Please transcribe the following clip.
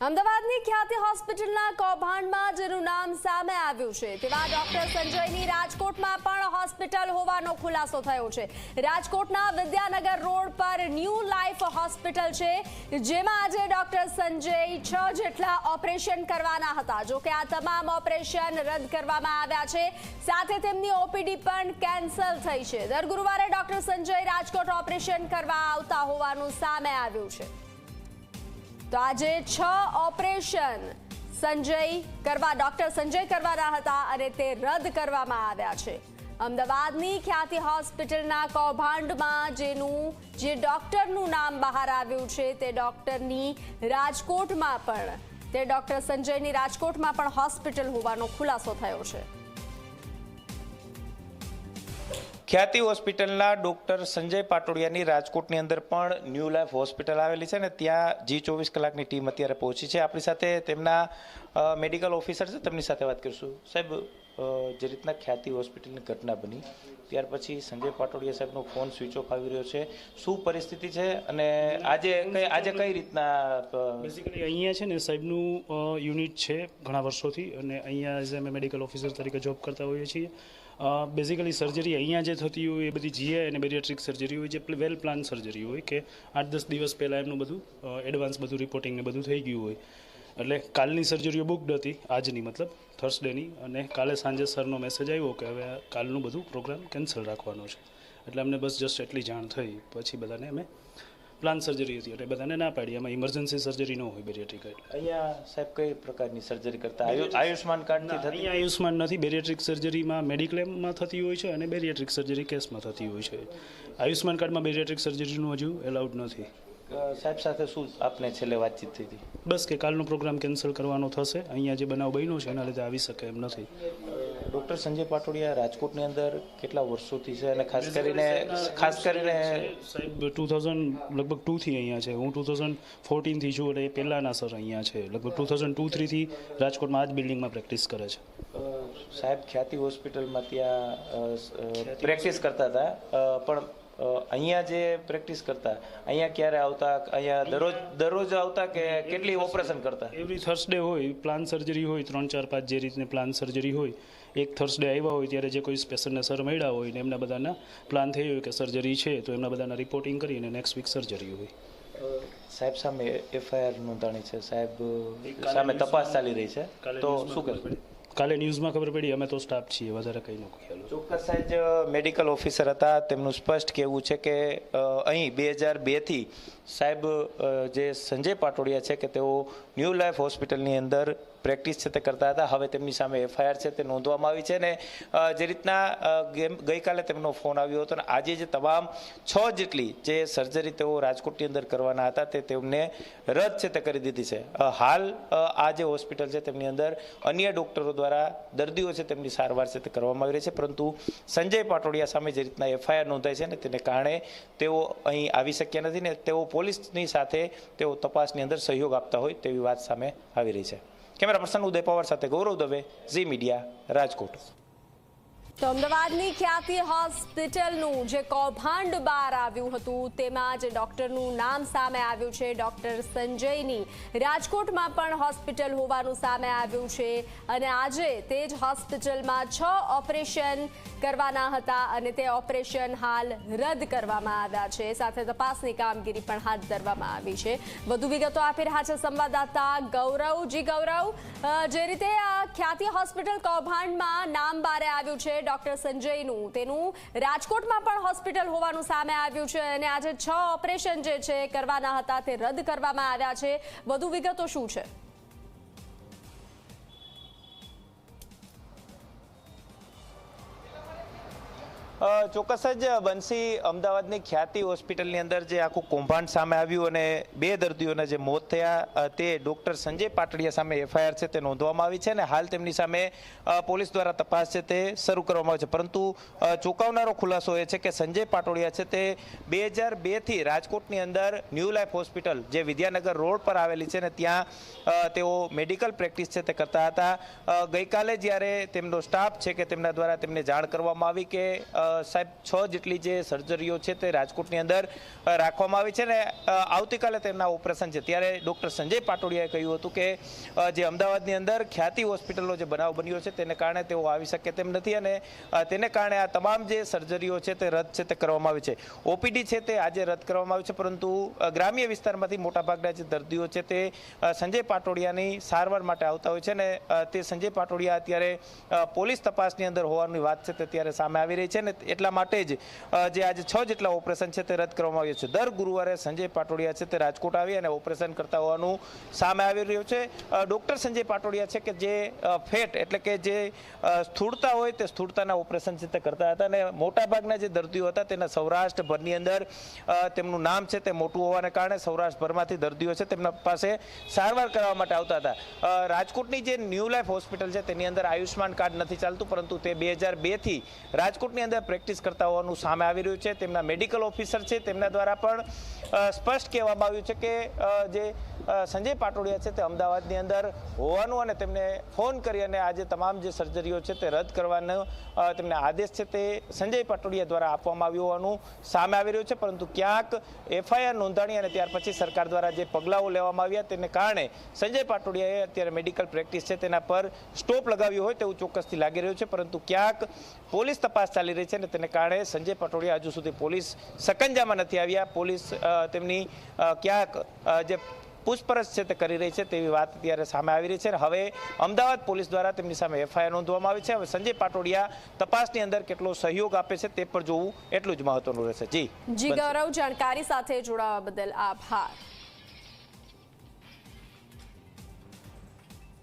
અમદાવાદની ખ્યાતિ હોસ્પિટલના કૌભાંડમાં જેનું નામ સામે આવ્યું છે. તેવા ડોક્ટર સંજયની રાજકોટમાં પણ હોસ્પિટલ હોવાનો ખુલાસો થયો છે. રાજકોટના વિદ્યાનગર રોડ પર ન્યૂ લાઈફ હોસ્પિટલ છે, જેમાં આજે ડોક્ટર સંજય છ જેટલા ઓપરેશન કરવાના હતા. જો કે આ તમામ ઓપરેશન રદ કરવામાં આવ્યા છે. સાથે તેમની ઓપીડી પણ કેન્સલ થઈ છે. દર ગુરુવારે ડોક્ટર સંજય રાજકોટ ઓપરેશન કરવા આવતા હોવાનું સામે આવ્યું છે. તો આજે છ ઓપરેશન સંજય કરવા, ડોક્ટર સંજય કરવાના હતા અને તે રદ કરવામાં આવ્યા છે. અમદાવાદની ખ્યાતિ હોસ્પિટલના કૌભાંડમાં જેનું, જે ડોક્ટરનું નામ બહાર આવ્યું છે તે ડોક્ટરની રાજકોટમાં પણ, તે ડોક્ટર સંજયની રાજકોટમાં પણ હોસ્પિટલ હોવાનો ખુલાસો થયો છે. ખ્યાતિ હોસ્પિટલના ડૉક્ટર સંજય પાટોડિયાની રાજકોટની અંદર પણ ન્યૂ લાઈફ હોસ્પિટલ આવેલી છે ને ત્યાં જી ચોવીસ કલાકની ટીમ અત્યારે પહોંચી છે. આપણી સાથે તેમના મેડિકલ ઓફિસર છે. તેમની સાથે વાત કરીશું. સાહેબ જે રીતના ખ્યાતિ હોસ્પિટલની ઘટના બની ત્યાર પછી સંજય પાટોડિયા સાહેબનો ફોન સ્વિચ ઓફ આવી રહ્યો છે. શું પરિસ્થિતિ છે અને આજે કઈ આજે કઈ રીતના બેઝિકલી અહીંયા છે ને સાહેબનું યુનિટ છે ઘણા વર્ષોથી અને અહીંયા એઝ અમે મેડિકલ ઓફિસર તરીકે જોબ કરતા હોઈએ છીએ. બેઝિકલી સર્જરી અહીંયા જે થતી હોય એ બધી જીઆઈ અને બેરિયાટ્રિક સર્જરી હોય, જે વેલ પ્લાન સર્જરી હોય કે આઠ દસ દિવસ પહેલાં એમનું બધું એડવાન્સ બધું રિપોર્ટિંગ ને બધું થઈ ગયું હોય. એટલે કાલની સર્જરીઓ બુકડ હતી આજની મતલબ થર્સડેની અને કાલે સાંજે સરનો મેસેજ આવ્યો કે હવે કાલનું બધું પ્રોગ્રામ કેન્સલ રાખવાનો છે. એટલે અમને બસ જસ્ટ એટલી જાણ થઈ પછી બધાને અમે પ્લાન સર્જરી હતી. એટલે બધાને ના પાડી એમાં ઇમરજન્સી સર્જરી ન હોય બેરિયાટ્રિક અહીંયા સાહેબ કઈ પ્રકારની સર્જરી કરતા? આયુ- આયુષ્માન કાર્ડથી થતી? અહીંયા આયુષ્માન નથી. બેરિયાટ્રિક સર્જરીમાં મેડિક્લેમમાં થતી હોય છે અને બેરિયાટ્રિક સર્જરી કેસમાં થતી હોય છે. આયુષ્માન કાર્ડમાં બેરિયાટ્રિક સર્જરીનું હજુ એલાઉડ નથી. સાહેબ સાથે શું આપને છેલ્લે વાતચીત થઈ હતી? બસ કે કાલનો પ્રોગ્રામ કેન્સલ કરવાનો થશે. અહીંયા જે બનાવ બન્યો છે એના લીધે આવી શકે એમ નથી. ડૉક્ટર સંજય પાટોડિયા રાજકોટની અંદર કેટલા વર્ષોથી છે અને ખાસ કરીને ખાસ કરીને સાહેબ ટુ થાઉઝન્ડ લગભગ ટુથી અહીંયા છે. હું ટુ થાઉઝન્ડ ફોર્ટીનથી છું એટલે એ પહેલાંના સર અહીંયા છે. લગભગ ટુ થાઉઝન્ડ ટુ થ્રીથી રાજકોટમાં આ જ બિલ્ડિંગમાં પ્રેક્ટિસ કરે છે. સાહેબ ખ્યાતિ હોસ્પિટલમાં ત્યાં પ્રેક્ટિસ કરતા હતા. પણ અહીંયા જે પ્રેક્ટિસ કરતા અહીંયા ક્યારે આવતા અહીંયા દરરોજ દરરોજ આવતા કે કેટલી ઓપરેશન કરતા? એવરી થર્સડે હોય પ્લાન સર્જરી હોય ત્રણ ચાર પાંચ જે રીતની પ્લાન સર્જરી હોય એક થર્સડે આવ્યા હોય ત્યારે જે કોઈ પેશન્ટને સર મળ્યા હોય ને એમના બધાના પ્લાન થઈ હોય કે સર્જરી છે તો એમના બધાના રિપોર્ટિંગ કરીને નેક્સ્ટ વીક સર્જરી હોય. સાહેબ સામે એફઆઈઆર નોંધાણી છે. સાહેબ સામે તપાસ ચાલી રહી છે. તો શું કરવું. કાલે ન્યૂઝમાં ખબર પડી, અમે તો સ્ટાફ છીએ, વધારે કંઈ ન ખ્યાલ. ચોક્કસ જ મેડિકલ ઓફિસર હતા, તેમનું સ્પષ્ટ કહેવું છે કે અહીં બે હજાર બેથી સાહેબ જે સંજય પાટોડિયા છે કે તેઓ ન્યૂ લાઈફ હોસ્પિટલની અંદર પ્રેક્ટિસ છે તે કરતા હતા. હવે તેમની સામે એફઆઈઆર છે તે નોંધવામાં આવી છે અને જે રીતના ગેમ- ગઈકાલે તેમનો ફોન આવ્યો હતો અને આજે જે તમામ છ જેટલી જે સર્જરી તેઓ રાજકોટની અંદર કરવાના હતા તે તેમને રદ છે તે કરી દીધી છે. હાલ આ જે હોસ્પિટલ છે તેમની અંદર અન્ય ડોક્ટરો દ્વારા દર્દીઓ છે તેમની સારવાર છે તે કરવામાં આવી રહી છે. પરંતુ સંજય પાટોડિયા સામે જે રીતના એફઆઈઆર નોંધાઈ છે ને તેને કારણે તેઓ અહીં આવી શક્યા નથી ને તેઓ પોલીસની સાથે તેઓ તપાસની અંદર સહયોગ આપતા હોય તેવી વાત સામે આવી રહી છે. કેમેરા પર્સન ઉદય પવાર સાથે ગૌરવ દવે ઝી મીડિયા રાજકોટ. તો અમદાવાદની ખ્યાતિ હોસ્પિટલનું જે કૌભાંડ બહાર આવ્યું હતું, તેમાં જે ડોક્ટરનું નામ સામે આવ્યું છે. ડોક્ટર સંજયની રાજકોટમાં પણ હોસ્પિટલ હોવાનું સામે આવ્યું છે અને આજે તે જ હોસ્પિટલમાં છ ઓપરેશન કરવાના હતા અને તે ઓપરેશન હાલ રદ કરવામાં આવ્યા છે. સાથે તપાસની કામગીરી પણ હાથ ધરવામાં આવી છે. વધુ વિગતો આપી રહ્યા છે સંવાદદાતા ગૌરવ. જી ગૌરવ જે રીતે આ ખ્યાતિ હોસ્પિટલ કૌભાંડમાં નામ બારે આવ્યું છે ડોક્ટર સંજયનું. તેનું રાજકોટમાં પણ હોસ્પિટલ હોવાનું સામે આવ્યું છે અને આજે છ ઓપરેશન જે છે કરવાના હતા તે રદ કરવામાં આવ્યા છે. વધુ વિગતો શું છે? ચોક્કસ જ બંસી અમદાવાદની ખ્યાતિ હોસ્પિટલની અંદર જે આખું કૌભાંડ સામે આવ્યું અને બે દર્દીઓના જે મોત થયા તે ડૉક્ટર સંજય પાટડિયા સામે એફઆઈઆર છે તે નોંધવામાં આવી છે અને હાલ તેમની સામે પોલીસ દ્વારા તપાસ છે તે શરૂ કરવામાં આવી છે. પરંતુ ચોંકાવનારો ખુલાસો એ છે કે સંજય પાટોડિયા છે તે બે હજાર બેથી રાજકોટની અંદર ન્યૂ લાઈફ હોસ્પિટલ જે વિદ્યાનગર રોડ પર આવેલી છે ને ત્યાં તેઓ મેડિકલ પ્રેક્ટિસ છે તે કરતા હતા. ગઈકાલે જ્યારે તેમનો સ્ટાફ છે કે તેમના દ્વારા તેમને જાણ કરવામાં આવી કે સાહેબ, છ જેટલી જે સર્જરીઓ છે તે રાજકોટની અંદર રાખવામાં આવી છે ને આવતીકાલે તેમના ઓપરેશન છે. ત્યારે ડૉક્ટર સંજય પાટોડિયાએ કહ્યું હતું કે જે અમદાવાદની અંદર ખ્યાતિ હોસ્પિટલનો જે બનાવ બન્યો છે તેને કારણે તેઓ આવી શકે તેમ નથી અને તેને કારણે આ તમામ જે સર્જરીઓ છે તે રદ છે તે કરવામાં આવી છે. ઓપીડી છે તે આજે રદ કરવામાં આવી છે, પરંતુ ગ્રામ્ય વિસ્તારમાંથી મોટાભાગના જે દર્દીઓ છે તે સંજય પાટોડિયાની સારવાર માટે આવતા હોય છે અને તે સંજય પાટોડિયા અત્યારે પોલીસ તપાસની અંદર હોવાની વાત છે તે ત્યારે સામે આવી રહી છે ને એટલા માટે જ જે આજે છ જેટલા ઓપરેશન છે તે રદ કરવામાં આવ્યું છે. દર ગુરુવારે સંજય પાટોડિયા છે તે રાજકોટ આવી અને ઓપરેશન કરતા હોવાનું સામે આવી રહ્યું છે. ડૉક્ટર સંજય પાટોડિયા છે કે જે ફેટ એટલે કે જે સ્થૂળતા હોય તે સ્થૂળતાના ઓપરેશન છે તે કરતા હતા અને મોટાભાગના જે દર્દીઓ હતા તેના સૌરાષ્ટ્રભરની અંદર તેમનું નામ છે તે મોટું હોવાને કારણે સૌરાષ્ટ્રભરમાંથી દર્દીઓ છે તેમના પાસે સારવાર કરવા માટે આવતા હતા. રાજકોટની જે ન્યૂ લાઈફ હોસ્પિટલ છે તેની અંદર આયુષ્યમાન કાર્ડ નથી ચાલતું, પરંતુ તે બે હજાર બેથી રાજકોટની અંદર પ્રેક્ટિસ કરતા હોવાનું સામે આવી રહ્યું છે. તેમના મેડિકલ ઓફિસર છે. તેમના દ્વારા પણ સ્પષ્ટ કહેવામાં આવ્યું છે કે જે સંજય પાટોડિયા છે તે અમદાવાદની અંદર હોવાનું અને તેમને ફોન કરી અને આજે તમામ જે સર્જરીઓ છે તે રદ કરવાનો તેમને આદેશ છે તે સંજય પાટોડિયા દ્વારા આપવામાં આવ્યું હોવાનું સામે આવી રહ્યું છે. પરંતુ ક્યાંક એફઆઈઆર નોંધાણી અને ત્યાર પછી સરકાર દ્વારા જે પગલાઓ લેવામાં આવ્યા તેને કારણે સંજય પાટોડિયાએ અત્યારે મેડિકલ પ્રેક્ટિસ છે તેના પર સ્ટોપ લગાવ્યો હોય તેવું ચોક્કસથી લાગી રહ્યું છે. પરંતુ ક્યાંક પોલીસ તપાસ ચાલી રહી છે અને તેને કારણે સંજય પાટોડિયા હજુ સુધી પોલીસ સકંજામાં નથી આવ્યા. પોલીસ તેમની ક્યાંક જે પૂછપરછ છે તે કરી રહી છે તેવી વાત અત્યારે સામે આવી રહી છે અને હવે અમદાવાદ પોલીસ દ્વારા તેમની સામે એફઆઈઆર નોંધવામાં આવી છે. હવે સંજય પાટોડિયા તપાસની અંદર કેટલો સહયોગ આપે છે તે પર જોવું એટલું જ મહત્વનું રહેશે. જી. જી ગૌરવ જાણકારી સાથે જોડાવા બદલ આભાર.